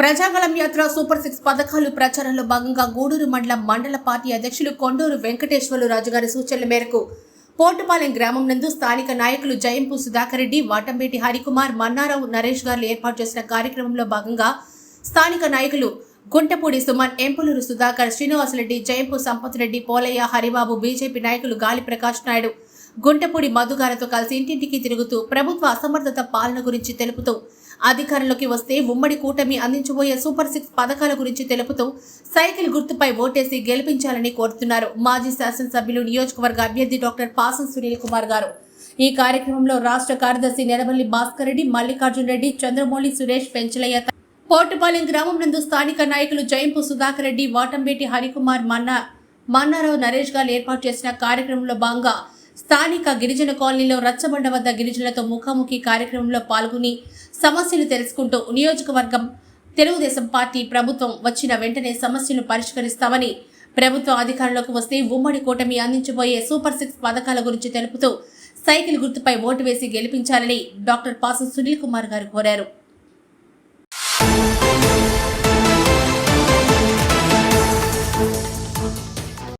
ప్రజాగళం యాత్ర super six పథకాలు ప్రచారంలో భాగంగా గూడూరు మండలం మండల పార్టీ అధ్యక్షులు కొండూరు వెంకటేశ్వర్లు రాజు గారి సూచనల మేరకు పోటుపాలెం గ్రామం నందు స్థానిక నాయకులు జయంపు సుధాకర్ రెడ్డి వాటంపేటి హరికుమార్ మన్నారావు నరేష్ గారు ఏర్పాటు చేసిన కార్యక్రమంలో భాగంగా స్థానిక నాయకులు గుంటపూడి సుమన్ ఎంపులూరు సుధాకర్ శ్రీనివాసరెడ్డి జయంపు సంపత్ రెడ్డి పోలయ్య హరిబాబు బీజేపీ నాయకులు గాలి ప్రకాష్ నాయుడు గుంటపూడి మధుగారతో కలిసి ఇంటింటికి తిరుగుతూ ప్రభుత్వ అసమర్థత పాలన గురించి తెలుపుతూ అధికారంలోకి వస్తే ఉమ్మడి కూటమి అందించబోయే సూపర్ సిక్స్ పథకాల గురించి తెలుపుతూ సైకిల్ గుర్తుపై ఓటేసి గెలిపించాలని కోరుతున్నారు. మాజీ శాసనసభ్యులు నియోజకవర్గ అభ్యర్థి డాక్టర్ పాసం సునీల్ కుమార్ గారు. ఈ కార్యక్రమంలో రాష్ట్ర కార్యదర్శి నెలవల్లి భాస్కర్ రెడ్డి మల్లికార్జున్ రెడ్డి చంద్రమౌళి సురేష్ పెంచలయ్య పోటుపాలెం గ్రామం నందు స్థానిక నాయకులు జయంపు సుధాకర్ రెడ్డి వాటంబేటి హరికుమార్ మన్నా మన్నారావు నరేష్ గారు ఏర్పాటు చేసిన కార్యక్రమంలో భాగంగా స్థానిక గిరిజన కాలనీలో రచ్చబండ వద్ద గిరిజనులతో ముఖాముఖి కార్యక్రమంలో పాల్గొని సమస్యలు తెలుసుకుంటూ నియోజకవర్గం తెలుగుదేశం పార్టీ ప్రభుత్వం వచ్చిన వెంటనే సమస్యలు పరిష్కరిస్తామని ప్రభుత్వం అధికారంలోకి వస్తే ఉమ్మడి కూటమి అందించబోయే సూపర్ సిక్స్ పథకాల గురించి తెలుపుతూ సైకిల్ గుర్తుపై ఓటు వేసి గెలిపించాలని డాక్టర్ పాసం సునీల్ కుమార్ గారు కోరారు.